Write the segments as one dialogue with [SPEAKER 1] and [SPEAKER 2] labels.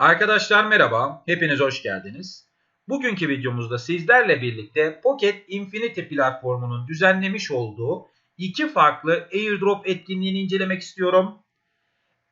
[SPEAKER 1] Arkadaşlar merhaba, hepiniz hoş geldiniz. Bugünkü videomuzda sizlerle birlikte Pocket Infinity platformunun düzenlemiş olduğu iki farklı airdrop etkinliğini incelemek istiyorum.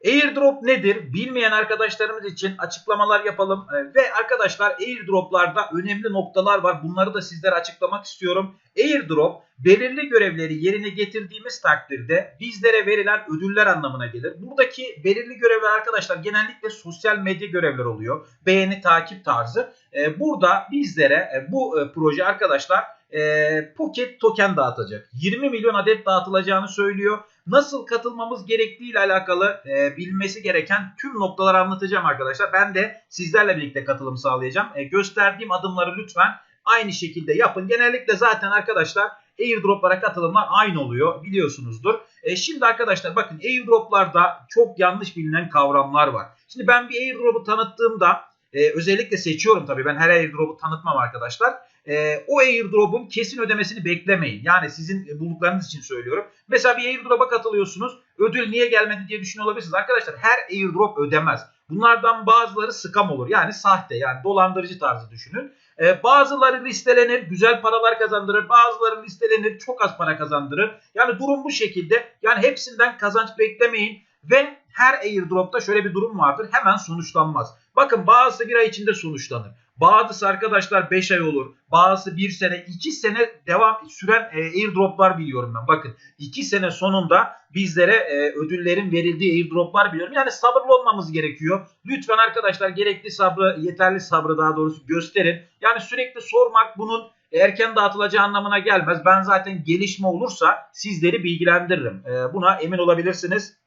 [SPEAKER 1] Airdrop nedir? Bilmeyen arkadaşlarımız için açıklamalar yapalım. Ee, ve arkadaşlar airdroplarda önemli noktalar var. Bunları da sizlere açıklamak istiyorum. Airdrop belirli görevleri yerine getirdiğimiz takdirde bizlere verilen ödüller anlamına gelir. Buradaki belirli görevler arkadaşlar genellikle sosyal medya görevler oluyor. Beğeni, takip tarzı. Ee, burada bizlere e, bu e, proje arkadaşlar e, Pocket token dağıtacak. 20 milyon adet dağıtılacağını söylüyor nasıl katılmamız gerektiği ile alakalı bilmesi gereken tüm noktaları anlatacağım arkadaşlar. Ben de sizlerle birlikte katılım sağlayacağım. Gösterdiğim adımları lütfen aynı şekilde yapın. Genellikle zaten arkadaşlar airdroplara katılımlar aynı oluyor biliyorsunuzdur. E, şimdi arkadaşlar bakın airdroplarda çok yanlış bilinen kavramlar var. Şimdi ben bir airdrop'u tanıttığımda e, özellikle seçiyorum tabii ben her airdrop'u tanıtmam arkadaşlar e, o airdrop'un kesin ödemesini beklemeyin. Yani sizin bulduklarınız için söylüyorum. Mesela bir airdrop'a katılıyorsunuz. Ödül niye gelmedi diye düşünüyor olabilirsiniz. Arkadaşlar her airdrop ödemez. Bunlardan bazıları scam olur. Yani sahte yani dolandırıcı tarzı düşünün. Ee, bazıları listelenir güzel paralar kazandırır. Bazıları listelenir çok az para kazandırır. Yani durum bu şekilde. Yani hepsinden kazanç beklemeyin. Ve her airdrop'ta şöyle bir durum vardır. Hemen sonuçlanmaz. Bakın bazısı bir ay içinde sonuçlanır. Bazısı arkadaşlar 5 ay olur. Bazısı 1 sene, 2 sene devam süren e, airdroplar biliyorum ben. Bakın 2 sene sonunda bizlere e, ödüllerin verildiği airdroplar biliyorum. Yani sabırlı olmamız gerekiyor. Lütfen arkadaşlar gerekli sabrı, yeterli sabrı daha doğrusu gösterin. Yani sürekli sormak bunun erken dağıtılacağı anlamına gelmez. Ben zaten gelişme olursa sizleri bilgilendiririm. E, buna emin olabilirsiniz.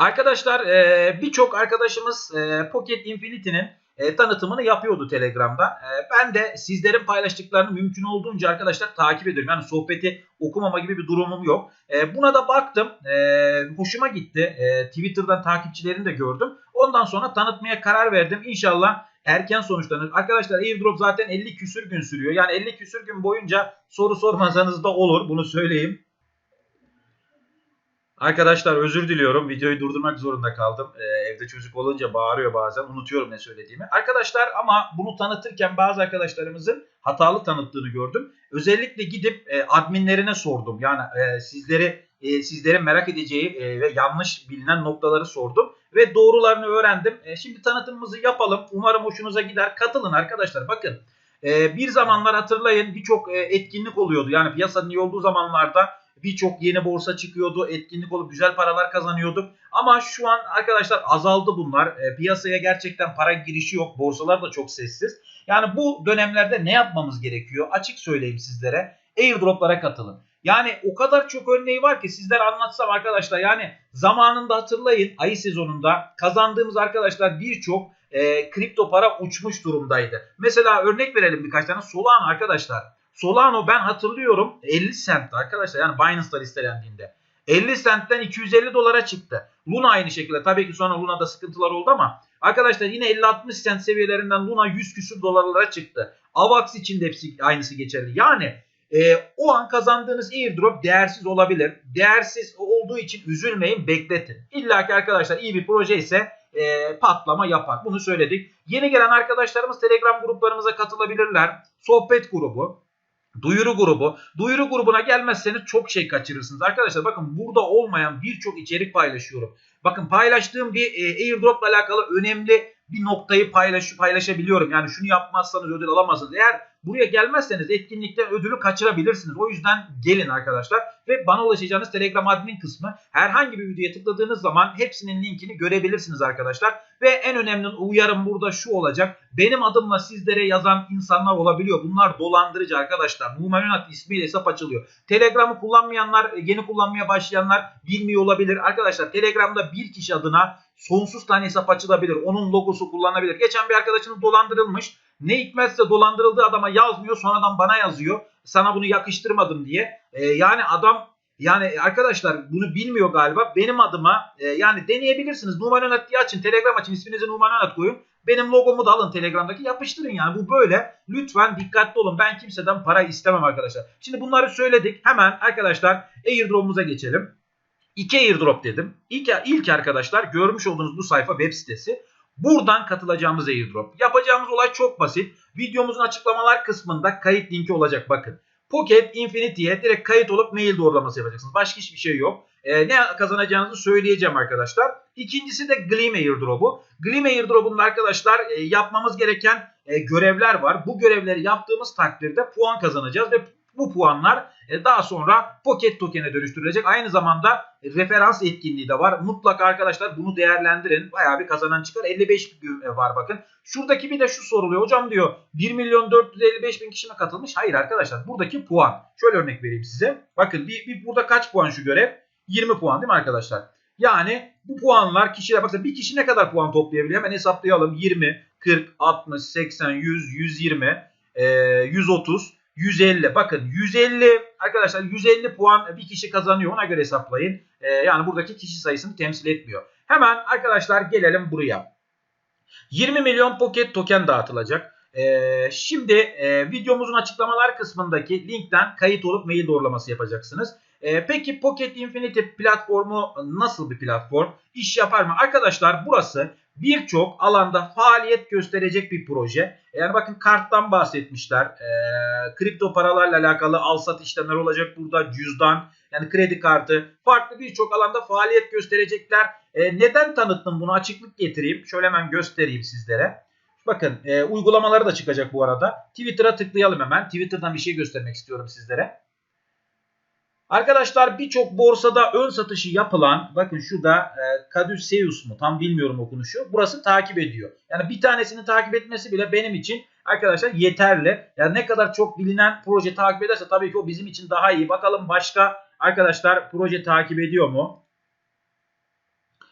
[SPEAKER 1] Arkadaşlar e, birçok arkadaşımız e, Pocket Infinity'nin e, tanıtımını yapıyordu Telegram'da. E, ben de sizlerin paylaştıklarını mümkün olduğunca arkadaşlar takip ediyorum. Yani sohbeti okumama gibi bir durumum yok. E, buna da baktım. E, hoşuma gitti. E, Twitter'dan takipçilerini de gördüm. Ondan sonra tanıtmaya karar verdim. İnşallah erken sonuçlanır. Arkadaşlar airdrop zaten 50 küsür gün sürüyor. Yani 50 küsür gün boyunca soru sormasanız da olur. Bunu söyleyeyim. Arkadaşlar özür diliyorum. Videoyu durdurmak zorunda kaldım. Ee, evde çocuk olunca bağırıyor bazen. Unutuyorum ne söylediğimi. Arkadaşlar ama bunu tanıtırken bazı arkadaşlarımızın hatalı tanıttığını gördüm. Özellikle gidip e, adminlerine sordum. Yani e, sizleri e, sizlerin merak edeceği e, ve yanlış bilinen noktaları sordum. Ve doğrularını öğrendim. E, şimdi tanıtımımızı yapalım. Umarım hoşunuza gider. Katılın arkadaşlar. Bakın e, bir zamanlar hatırlayın birçok e, etkinlik oluyordu. Yani piyasanın iyi olduğu zamanlarda Birçok yeni borsa çıkıyordu. Etkinlik olup güzel paralar kazanıyorduk. Ama şu an arkadaşlar azaldı bunlar. E, piyasaya gerçekten para girişi yok. Borsalar da çok sessiz. Yani bu dönemlerde ne yapmamız gerekiyor? Açık söyleyeyim sizlere. Airdroplara katılın. Yani o kadar çok örneği var ki sizler anlatsam arkadaşlar yani zamanında hatırlayın ayı sezonunda kazandığımız arkadaşlar birçok e, kripto para uçmuş durumdaydı. Mesela örnek verelim birkaç tane Solana arkadaşlar. Solano ben hatırlıyorum 50 cent arkadaşlar yani Binance'da listelendiğinde. 50 centten 250 dolara çıktı. Luna aynı şekilde. Tabii ki sonra Luna'da sıkıntılar oldu ama arkadaşlar yine 50-60 cent seviyelerinden Luna 100 küsür dolarlara çıktı. Avax için de hepsi aynısı geçerli. Yani e, o an kazandığınız airdrop değersiz olabilir. Değersiz olduğu için üzülmeyin bekletin. İlla ki arkadaşlar iyi bir proje ise e, patlama yapar. Bunu söyledik. Yeni gelen arkadaşlarımız Telegram gruplarımıza katılabilirler. Sohbet grubu. Duyuru grubu. Duyuru grubuna gelmezseniz çok şey kaçırırsınız. Arkadaşlar bakın burada olmayan birçok içerik paylaşıyorum. Bakın paylaştığım bir e, airdrop ile alakalı önemli bir noktayı paylaş, paylaşabiliyorum. Yani şunu yapmazsanız ödül alamazsınız. Eğer buraya gelmezseniz etkinlikten ödülü kaçırabilirsiniz. O yüzden gelin arkadaşlar ve bana ulaşacağınız Telegram admin kısmı herhangi bir videoya tıkladığınız zaman hepsinin linkini görebilirsiniz arkadaşlar. Ve en önemli uyarım burada şu olacak. Benim adımla sizlere yazan insanlar olabiliyor. Bunlar dolandırıcı arkadaşlar. Numan Ünat ismiyle hesap açılıyor. Telegram'ı kullanmayanlar, yeni kullanmaya başlayanlar bilmiyor olabilir. Arkadaşlar Telegram'da bir kişi adına sonsuz tane hesap açılabilir. Onun logosu kullanılabilir. Geçen bir arkadaşınız dolandırılmış. Ne hikmetse dolandırıldığı adama yazmıyor sonradan bana yazıyor. Sana bunu yakıştırmadım diye. E, yani adam yani arkadaşlar bunu bilmiyor galiba. Benim adıma e, yani deneyebilirsiniz. Numan Önat diye açın. Telegram açın. İsminizi Numan Önat koyun. Benim logomu da alın Telegram'daki yapıştırın yani. Bu böyle. Lütfen dikkatli olun. Ben kimseden para istemem arkadaşlar. Şimdi bunları söyledik. Hemen arkadaşlar airdrop'umuza geçelim. İki airdrop dedim. İlk, ilk arkadaşlar görmüş olduğunuz bu sayfa web sitesi. Buradan katılacağımız airdrop. Yapacağımız olay çok basit. Videomuzun açıklamalar kısmında kayıt linki olacak bakın. Pocket Infinity'ye direkt kayıt olup mail doğrulaması yapacaksınız. Başka hiçbir şey yok. Ee, ne kazanacağınızı söyleyeceğim arkadaşlar. İkincisi de Gleam Airdrop'u. Gleam Airdrop'unda arkadaşlar e, yapmamız gereken e, görevler var. Bu görevleri yaptığımız takdirde puan kazanacağız ve bu puanlar e, daha sonra Pocket Token'e dönüştürülecek. Aynı zamanda referans etkinliği de var. Mutlaka arkadaşlar bunu değerlendirin. Bayağı bir kazanan çıkar. 55 var bakın. Şuradaki bir de şu soruluyor. Hocam diyor 1 milyon 455 bin kişi katılmış? Hayır arkadaşlar buradaki puan. Şöyle örnek vereyim size. Bakın bir, bir burada kaç puan şu görev? 20 puan değil mi arkadaşlar? Yani bu puanlar kişiler bakın bir kişi ne kadar puan toplayabiliyor? Hemen hesaplayalım. 20, 40, 60, 80, 100, 120, e, 130, 150. Bakın 150 arkadaşlar 150 puan bir kişi kazanıyor. Ona göre hesaplayın. E, yani buradaki kişi sayısını temsil etmiyor. Hemen arkadaşlar gelelim buraya. 20 milyon pocket token dağıtılacak. Ee, şimdi e, videomuzun açıklamalar kısmındaki linkten kayıt olup mail doğrulaması yapacaksınız. E, peki Pocket Infinity platformu nasıl bir platform? İş yapar mı? Arkadaşlar burası birçok alanda faaliyet gösterecek bir proje. Yani bakın karttan bahsetmişler. E, kripto paralarla alakalı al sat işlemler olacak burada. Cüzdan yani kredi kartı farklı birçok alanda faaliyet gösterecekler. E, neden tanıttım bunu açıklık getireyim. Şöyle hemen göstereyim sizlere. Bakın e, uygulamaları da çıkacak bu arada. Twitter'a tıklayalım hemen. Twitter'dan bir şey göstermek istiyorum sizlere. Arkadaşlar birçok borsada ön satışı yapılan bakın şurada e, Caduceus mu tam bilmiyorum okunuşu. Burası takip ediyor. Yani bir tanesini takip etmesi bile benim için arkadaşlar yeterli. Yani ne kadar çok bilinen proje takip ederse tabii ki o bizim için daha iyi. Bakalım başka arkadaşlar proje takip ediyor mu?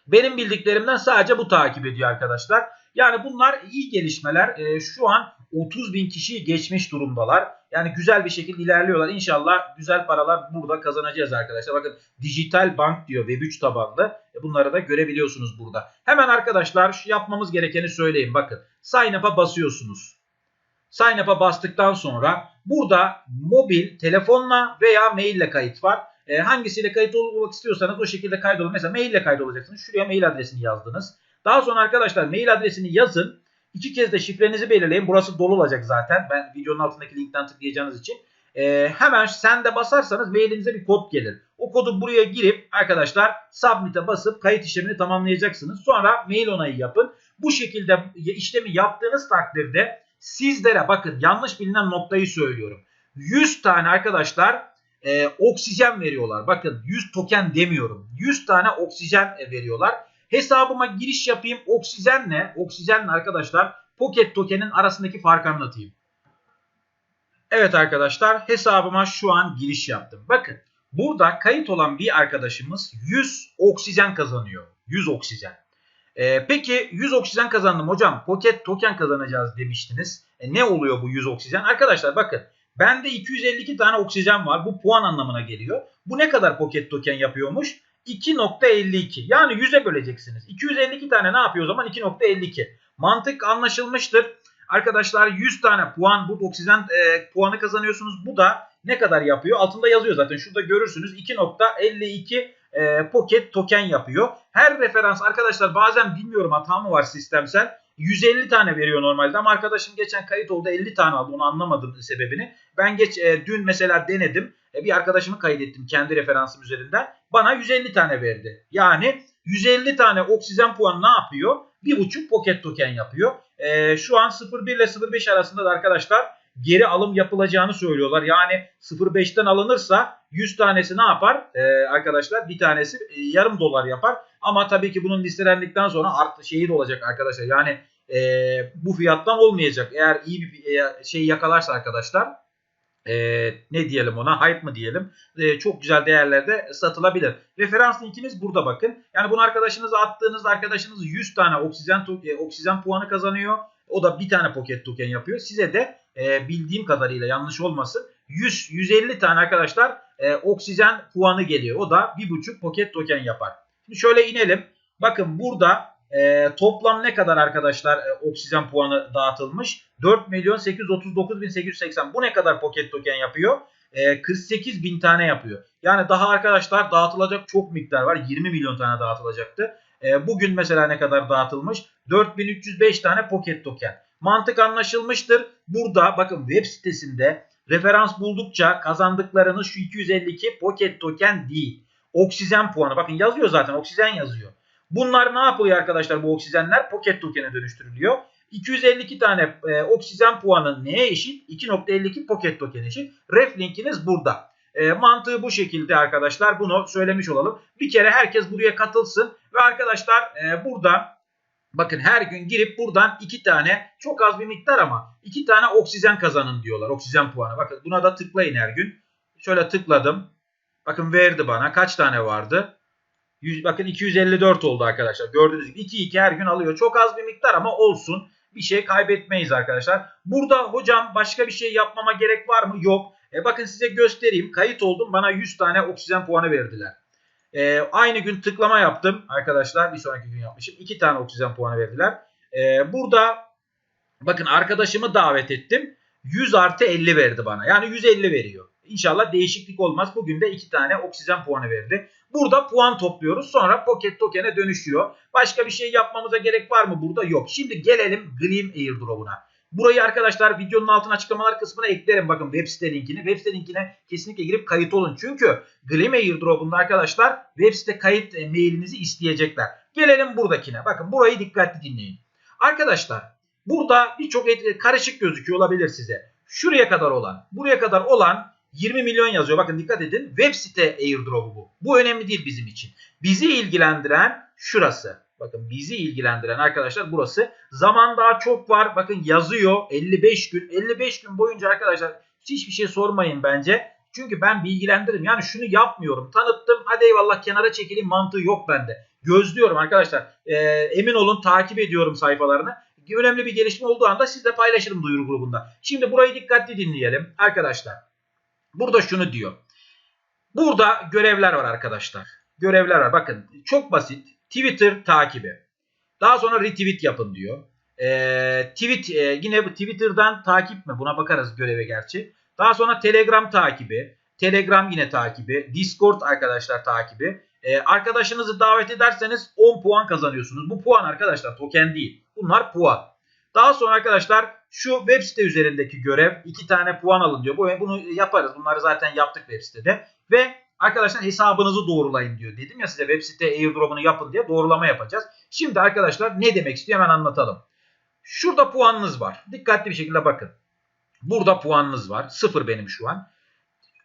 [SPEAKER 1] Benim bildiklerimden sadece bu takip ediyor arkadaşlar. Yani bunlar iyi gelişmeler. E, şu an 30 bin kişiyi geçmiş durumdalar. Yani güzel bir şekilde ilerliyorlar. İnşallah güzel paralar burada kazanacağız arkadaşlar. Bakın dijital bank diyor Web3 tabanlı. E, bunları da görebiliyorsunuz burada. Hemen arkadaşlar şu yapmamız gerekeni söyleyeyim. Bakın sign up'a basıyorsunuz. Sign up'a bastıktan sonra burada mobil, telefonla veya maille kayıt var. E, hangisiyle kayıt olmak istiyorsanız o şekilde kaydolun. Mesela maille kaydolacaksınız. Şuraya mail adresini yazdınız. Daha sonra arkadaşlar mail adresini yazın. İki kez de şifrenizi belirleyin. Burası dolu olacak zaten. Ben videonun altındaki linkten tıklayacağınız için. Ee, hemen sen de basarsanız mailinize bir kod gelir. O kodu buraya girip arkadaşlar submit'e basıp kayıt işlemini tamamlayacaksınız. Sonra mail onayı yapın. Bu şekilde işlemi yaptığınız takdirde sizlere bakın yanlış bilinen noktayı söylüyorum. 100 tane arkadaşlar e, oksijen veriyorlar. Bakın 100 token demiyorum. 100 tane oksijen veriyorlar. Hesabıma giriş yapayım. Oksijenle, oksijenle arkadaşlar Pocket Token'in arasındaki farkı anlatayım. Evet arkadaşlar hesabıma şu an giriş yaptım. Bakın burada kayıt olan bir arkadaşımız 100 oksijen kazanıyor. 100 oksijen. Ee, peki 100 oksijen kazandım hocam. Pocket token kazanacağız demiştiniz. E, ne oluyor bu 100 oksijen? Arkadaşlar bakın bende 252 tane oksijen var. Bu puan anlamına geliyor. Bu ne kadar pocket token yapıyormuş? 2.52. Yani 100'e böleceksiniz. 252 tane ne yapıyor o zaman? 2.52. Mantık anlaşılmıştır. Arkadaşlar 100 tane puan bu oksijen e, puanı kazanıyorsunuz. Bu da ne kadar yapıyor? Altında yazıyor zaten. Şurada görürsünüz 2.52 e, pocket token yapıyor. Her referans arkadaşlar bazen bilmiyorum hata mı var sistemsel. 150 tane veriyor normalde ama arkadaşım geçen kayıt oldu 50 tane aldı onu anlamadım sebebini. Ben geç e, dün mesela denedim. E, bir arkadaşımı kaydettim kendi referansım üzerinden. Bana 150 tane verdi. Yani 150 tane oksijen puanı ne yapıyor? 1.5 pocket token yapıyor. E, şu an 0.1 ile 0.5 arasında da arkadaşlar geri alım yapılacağını söylüyorlar. Yani 0.5'ten alınırsa 100 tanesi ne yapar? Ee, arkadaşlar bir tanesi e, yarım dolar yapar. Ama tabii ki bunun listelendikten sonra art şeyi de olacak arkadaşlar. Yani e, bu fiyattan olmayacak. Eğer iyi bir e, şey yakalarsa arkadaşlar e, ne diyelim ona hype mı diyelim e, çok güzel değerlerde satılabilir. Referans linkimiz burada bakın. Yani bunu arkadaşınıza attığınızda arkadaşınız 100 tane oksijen e, oksijen puanı kazanıyor. O da bir tane pocket token yapıyor. Size de e, bildiğim kadarıyla yanlış olmasın 100 150 tane arkadaşlar e, oksijen puanı geliyor. O da 1.5 pocket token yapar. Şimdi şöyle inelim. Bakın burada e, toplam ne kadar arkadaşlar e, oksijen puanı dağıtılmış? 4 milyon 839 bin 880. Bu ne kadar pocket token yapıyor? e, 48 bin tane yapıyor. Yani daha arkadaşlar dağıtılacak çok miktar var. 20 milyon tane dağıtılacaktı. E, bugün mesela ne kadar dağıtılmış? 4305 tane pocket token. Mantık anlaşılmıştır. Burada bakın web sitesinde referans buldukça kazandıklarınız şu 252 pocket token değil. Oksijen puanı. Bakın yazıyor zaten oksijen yazıyor. Bunlar ne yapılıyor arkadaşlar bu oksijenler? Pocket token'e dönüştürülüyor. 252 tane e, oksijen puanı neye eşit? 2.52 pocket token eşit. Ref linkiniz burada. E, mantığı bu şekilde arkadaşlar bunu söylemiş olalım. Bir kere herkes buraya katılsın ve arkadaşlar e, burada bakın her gün girip buradan iki tane çok az bir miktar ama iki tane oksijen kazanın diyorlar. Oksijen puanı. Bakın buna da tıklayın her gün. Şöyle tıkladım. Bakın verdi bana. Kaç tane vardı? 100, bakın 254 oldu arkadaşlar. Gördüğünüz gibi 2-2 her gün alıyor. Çok az bir miktar ama olsun. Bir şey kaybetmeyiz arkadaşlar. Burada hocam başka bir şey yapmama gerek var mı? Yok. E bakın size göstereyim. Kayıt oldum. Bana 100 tane oksijen puanı verdiler. E, aynı gün tıklama yaptım arkadaşlar. Bir sonraki gün yapmışım. 2 tane oksijen puanı verdiler. E, burada bakın arkadaşımı davet ettim. 100 artı 50 verdi bana. Yani 150 veriyor. İnşallah değişiklik olmaz. Bugün de 2 tane oksijen puanı verdi. Burada puan topluyoruz. Sonra pocket token'e dönüşüyor. Başka bir şey yapmamıza gerek var mı burada? Yok. Şimdi gelelim Gleam Airdrop'una. Burayı arkadaşlar videonun altına açıklamalar kısmına eklerim. Bakın web site linkini. Web site linkine kesinlikle girip kayıt olun. Çünkü Gleam Airdrop'unda arkadaşlar web site kayıt e, mailinizi isteyecekler. Gelelim buradakine. Bakın burayı dikkatli dinleyin. Arkadaşlar burada birçok karışık gözüküyor olabilir size. Şuraya kadar olan, buraya kadar olan 20 milyon yazıyor. Bakın dikkat edin. Web site airdrop'u bu. Bu önemli değil bizim için. Bizi ilgilendiren şurası. Bakın bizi ilgilendiren arkadaşlar burası. Zaman daha çok var. Bakın yazıyor 55 gün. 55 gün boyunca arkadaşlar hiçbir şey sormayın bence. Çünkü ben bilgilendiririm. Yani şunu yapmıyorum. Tanıttım. Hadi eyvallah kenara çekileyim mantığı yok bende. Gözlüyorum arkadaşlar. Ee, emin olun takip ediyorum sayfalarını. Önemli bir gelişme olduğu anda sizle paylaşırım duyuru grubunda. Şimdi burayı dikkatli dinleyelim arkadaşlar. Burada şunu diyor. Burada görevler var arkadaşlar. Görevler var. Bakın çok basit. Twitter takibi. Daha sonra retweet yapın diyor. Ee, tweet e, yine bu Twitter'dan takip mi? Buna bakarız göreve gerçi. Daha sonra Telegram takibi. Telegram yine takibi. Discord arkadaşlar takibi. Ee, arkadaşınızı davet ederseniz 10 puan kazanıyorsunuz. Bu puan arkadaşlar token değil. Bunlar puan. Daha sonra arkadaşlar şu web site üzerindeki görev iki tane puan alın diyor. Bunu yaparız. Bunları zaten yaptık web sitede. Ve arkadaşlar hesabınızı doğrulayın diyor. Dedim ya size web site airdrop'unu yapın diye doğrulama yapacağız. Şimdi arkadaşlar ne demek istiyor hemen anlatalım. Şurada puanınız var. Dikkatli bir şekilde bakın. Burada puanınız var. Sıfır benim şu an.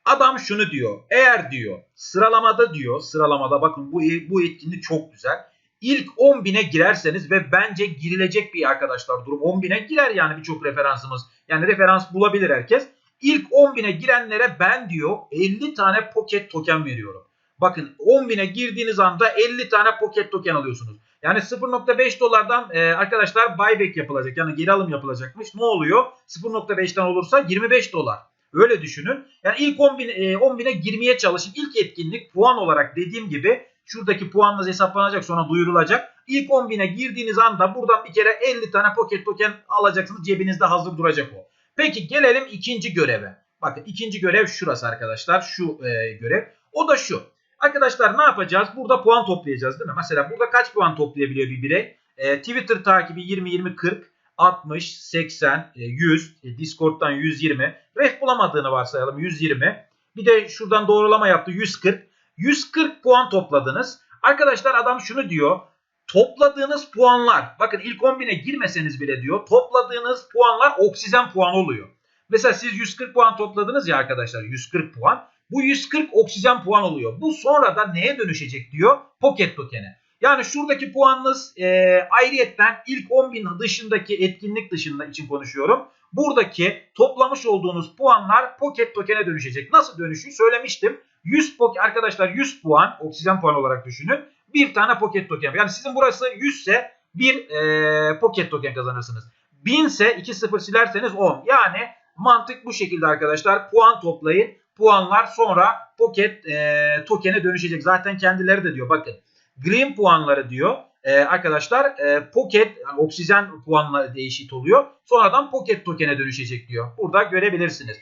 [SPEAKER 1] Adam şunu diyor. Eğer diyor sıralamada diyor sıralamada bakın bu, bu etkinlik çok güzel ilk 10 bine girerseniz ve bence girilecek bir arkadaşlar durum. 10 bine girer yani birçok referansımız. Yani referans bulabilir herkes. İlk 10 bine girenlere ben diyor 50 tane pocket token veriyorum. Bakın 10 bine girdiğiniz anda 50 tane pocket token alıyorsunuz. Yani 0.5 dolardan e, arkadaşlar buyback yapılacak. Yani geri alım yapılacakmış. Ne oluyor? 0.5'ten olursa 25 dolar. Öyle düşünün. Yani ilk 10 bin, e, 10 bine girmeye çalışın. İlk etkinlik puan olarak dediğim gibi Şuradaki puanınız hesaplanacak sonra duyurulacak. İlk 10 bine girdiğiniz anda buradan bir kere 50 tane pocket token alacaksınız. Cebinizde hazır duracak o. Peki gelelim ikinci göreve. Bakın ikinci görev şurası arkadaşlar. Şu e, görev. O da şu. Arkadaşlar ne yapacağız? Burada puan toplayacağız değil mi? Mesela burada kaç puan toplayabiliyor bir birey? E, Twitter takibi 20-20-40. 60, 80, 100, Discord'dan 120. Ref bulamadığını varsayalım 120. Bir de şuradan doğrulama yaptı 140. 140 puan topladınız. Arkadaşlar adam şunu diyor. Topladığınız puanlar bakın ilk 10.000'e girmeseniz bile diyor topladığınız puanlar oksijen puan oluyor. Mesela siz 140 puan topladınız ya arkadaşlar 140 puan. Bu 140 oksijen puan oluyor. Bu sonradan neye dönüşecek diyor? Pocket token'e. Yani şuradaki puanınız e, ayrıyetten ilk 10.000 dışındaki etkinlik dışında için konuşuyorum. Buradaki toplamış olduğunuz puanlar pocket token'e dönüşecek. Nasıl dönüşüyor söylemiştim. 100 poket arkadaşlar 100 puan oksijen puan olarak düşünün. Bir tane pocket token. Yani sizin burası 100 ise bir e, pocket token kazanırsınız. 1000 ise 2 0 silerseniz 10. Yani mantık bu şekilde arkadaşlar. Puan toplayın. Puanlar sonra pocket e, token'e dönüşecek. Zaten kendileri de diyor bakın. Green puanları diyor. Ee, arkadaşlar e, pocket yani oksijen puanla değişik oluyor. Sonradan pocket token'e dönüşecek diyor. Burada görebilirsiniz.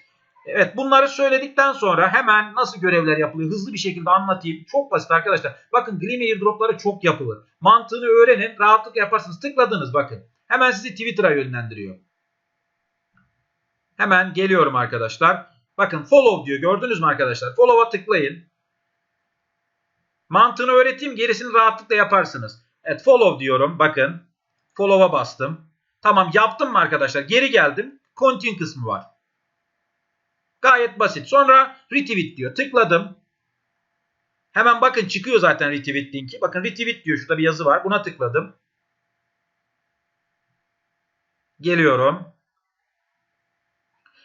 [SPEAKER 1] Evet bunları söyledikten sonra hemen nasıl görevler yapılıyor hızlı bir şekilde anlatayım. Çok basit arkadaşlar. Bakın Gleam airdropları çok yapılır. Mantığını öğrenin rahatlıkla yaparsınız. Tıkladınız bakın. Hemen sizi Twitter'a yönlendiriyor. Hemen geliyorum arkadaşlar. Bakın follow diyor gördünüz mü arkadaşlar? Follow'a tıklayın. Mantığını öğreteyim gerisini rahatlıkla yaparsınız. Evet follow diyorum bakın. Follow'a bastım. Tamam yaptım mı arkadaşlar? Geri geldim. Continue kısmı var. Gayet basit. Sonra retweet diyor. Tıkladım. Hemen bakın çıkıyor zaten retweet linki. Bakın retweet diyor. Şurada bir yazı var. Buna tıkladım. Geliyorum.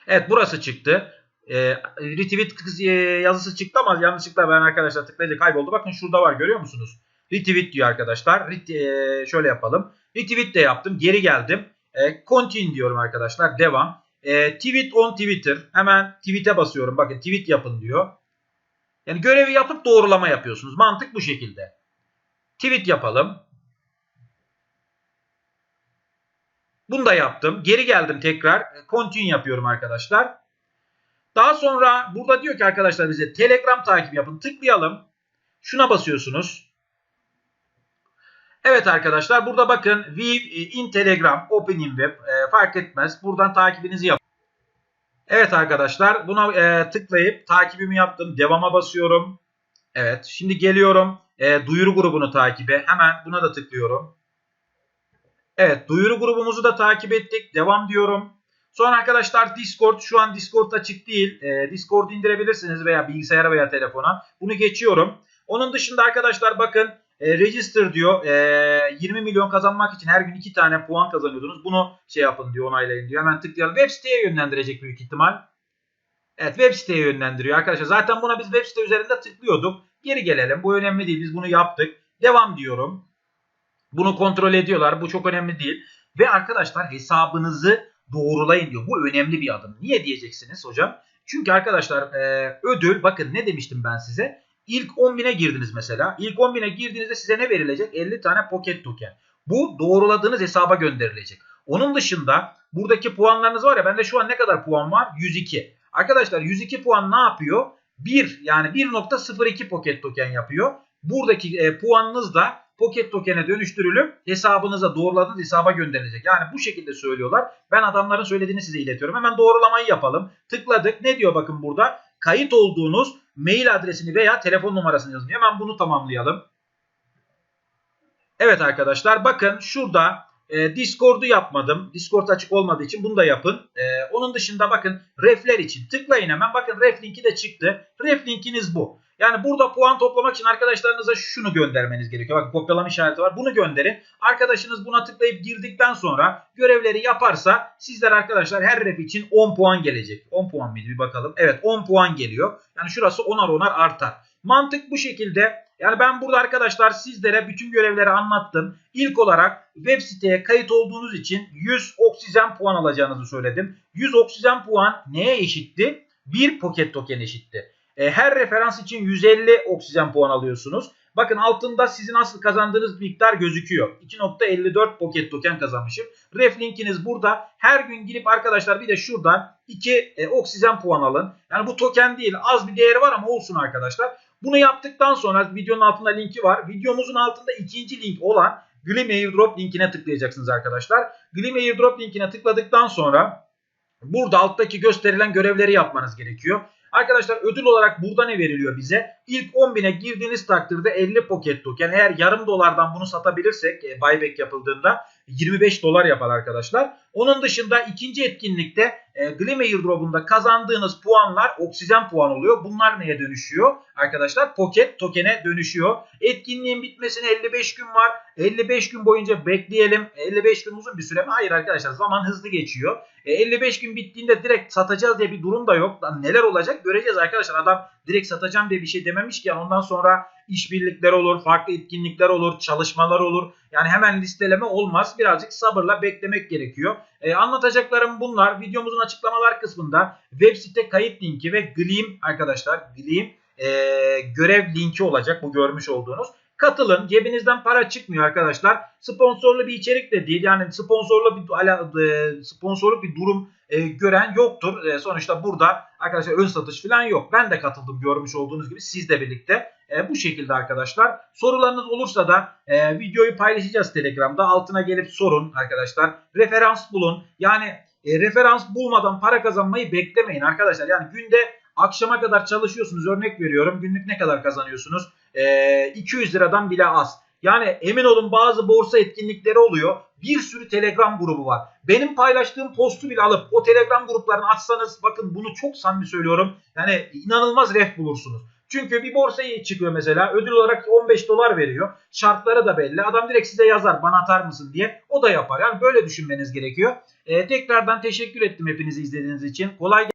[SPEAKER 1] Evet burası çıktı. E, retweet yazısı çıktı ama yanlışlıkla ben arkadaşlar tıklayınca kayboldu. Bakın şurada var görüyor musunuz? Retweet diyor arkadaşlar. Ret, e, şöyle yapalım. Retweet de yaptım. Geri geldim. E, continue diyorum arkadaşlar. Devam. E, tweet on Twitter. Hemen tweet'e basıyorum. Bakın tweet yapın diyor. Yani görevi yapıp doğrulama yapıyorsunuz. Mantık bu şekilde. Tweet yapalım. Bunu da yaptım. Geri geldim tekrar. Continue yapıyorum arkadaşlar. Daha sonra burada diyor ki arkadaşlar bize Telegram takip yapın. Tıklayalım. Şuna basıyorsunuz. Evet arkadaşlar burada bakın View in Telegram, Open in Web e, fark etmez. Buradan takibinizi yapın. Evet arkadaşlar buna e, tıklayıp takibimi yaptım. Devama basıyorum. Evet şimdi geliyorum e, duyuru grubunu takibe. Hemen buna da tıklıyorum. Evet duyuru grubumuzu da takip ettik. Devam diyorum. Sonra arkadaşlar Discord şu an Discord açık değil. E, Discord indirebilirsiniz veya bilgisayara veya telefona. Bunu geçiyorum. Onun dışında arkadaşlar bakın e, register diyor. E, 20 milyon kazanmak için her gün 2 tane puan kazanıyordunuz. Bunu şey yapın diyor onaylayın diyor. Hemen tıklayalım. Web siteye yönlendirecek büyük ihtimal. Evet web siteye yönlendiriyor arkadaşlar. Zaten buna biz web site üzerinde tıklıyorduk. Geri gelelim. Bu önemli değil. Biz bunu yaptık. Devam diyorum. Bunu kontrol ediyorlar. Bu çok önemli değil. Ve arkadaşlar hesabınızı doğrulayın diyor. Bu önemli bir adım. Niye diyeceksiniz hocam? Çünkü arkadaşlar e, ödül bakın ne demiştim ben size? İlk 10.000'e girdiniz mesela. İlk 10.000'e girdiğinizde size ne verilecek? 50 tane pocket token. Bu doğruladığınız hesaba gönderilecek. Onun dışında buradaki puanlarınız var ya bende şu an ne kadar puan var? 102. Arkadaşlar 102 puan ne yapıyor? 1 yani 1.02 pocket token yapıyor. Buradaki e, puanınız da Pocket token'e dönüştürülüp hesabınıza doğruladığınız hesaba gönderilecek. Yani bu şekilde söylüyorlar. Ben adamların söylediğini size iletiyorum. Hemen doğrulamayı yapalım. Tıkladık. Ne diyor bakın burada? Kayıt olduğunuz mail adresini veya telefon numarasını yazın. Hemen bunu tamamlayalım. Evet arkadaşlar bakın şurada e, Discord'u yapmadım. Discord açık olmadığı için bunu da yapın. E, onun dışında bakın refler için tıklayın hemen. Bakın ref linki de çıktı. Ref linkiniz bu. Yani burada puan toplamak için arkadaşlarınıza şunu göndermeniz gerekiyor. Bakın kopyalama işareti var. Bunu gönderin. Arkadaşınız buna tıklayıp girdikten sonra görevleri yaparsa sizler arkadaşlar her ref için 10 puan gelecek. 10 puan mıydı bir bakalım. Evet 10 puan geliyor. Yani şurası onar onar artar. Mantık bu şekilde. Yani ben burada arkadaşlar sizlere bütün görevleri anlattım. İlk olarak web siteye kayıt olduğunuz için 100 oksijen puan alacağınızı söyledim. 100 oksijen puan neye eşitti? 1 pocket token eşitti. E, her referans için 150 oksijen puan alıyorsunuz. Bakın altında sizin asıl kazandığınız miktar gözüküyor. 2.54 pocket token kazanmışım. Ref linkiniz burada. Her gün girip arkadaşlar bir de şuradan 2 e, oksijen puan alın. Yani bu token değil az bir değeri var ama olsun arkadaşlar. Bunu yaptıktan sonra videonun altında linki var. Videomuzun altında ikinci link olan Gleam Airdrop linkine tıklayacaksınız arkadaşlar. Gleam Airdrop linkine tıkladıktan sonra burada alttaki gösterilen görevleri yapmanız gerekiyor. Arkadaşlar ödül olarak burada ne veriliyor bize? İlk 10.000'e girdiğiniz takdirde 50 pocket token. Eğer yarım dolardan bunu satabilirsek e, buyback yapıldığında 25 dolar yapar arkadaşlar. Onun dışında ikinci etkinlikte e, Gleam Airdrop'unda kazandığınız puanlar oksijen puan oluyor. Bunlar neye dönüşüyor? Arkadaşlar pocket token'e dönüşüyor. Etkinliğin bitmesine 55 gün var. 55 gün boyunca bekleyelim. 55 gün uzun bir süre mi? Hayır arkadaşlar zaman hızlı geçiyor. E, 55 gün bittiğinde direkt satacağız diye bir durum da yok. Lan neler olacak göreceğiz arkadaşlar. Adam direkt satacağım diye bir şey dememiş ki. Ondan sonra işbirlikler olur, farklı etkinlikler olur, çalışmalar olur. Yani hemen listeleme olmaz. Birazcık sabırla beklemek gerekiyor. Ee, anlatacaklarım bunlar. Videomuzun açıklamalar kısmında web site kayıt linki ve Gleam arkadaşlar Gleam e, görev linki olacak bu görmüş olduğunuz. Katılın. Cebinizden para çıkmıyor arkadaşlar. Sponsorlu bir içerik de değil. Yani sponsorlu bir e, sponsorluk bir durum e, gören yoktur. E, sonuçta burada arkadaşlar ön satış falan yok. Ben de katıldım görmüş olduğunuz gibi siz de birlikte. E, bu şekilde arkadaşlar. Sorularınız olursa da e, videoyu paylaşacağız Telegram'da. Altına gelip sorun arkadaşlar. Referans bulun. Yani e, referans bulmadan para kazanmayı beklemeyin arkadaşlar. Yani günde akşama kadar çalışıyorsunuz. Örnek veriyorum. Günlük ne kadar kazanıyorsunuz? E, 200 liradan bile az. Yani emin olun bazı borsa etkinlikleri oluyor. Bir sürü Telegram grubu var. Benim paylaştığım postu bile alıp o Telegram gruplarını açsanız bakın bunu çok samimi söylüyorum. Yani inanılmaz ref bulursunuz. Çünkü bir borsaya çıkıyor mesela ödül olarak 15 dolar veriyor. Şartları da belli. Adam direkt size yazar bana atar mısın diye. O da yapar. Yani böyle düşünmeniz gerekiyor. Ee, tekrardan teşekkür ettim hepinizi izlediğiniz için. Kolay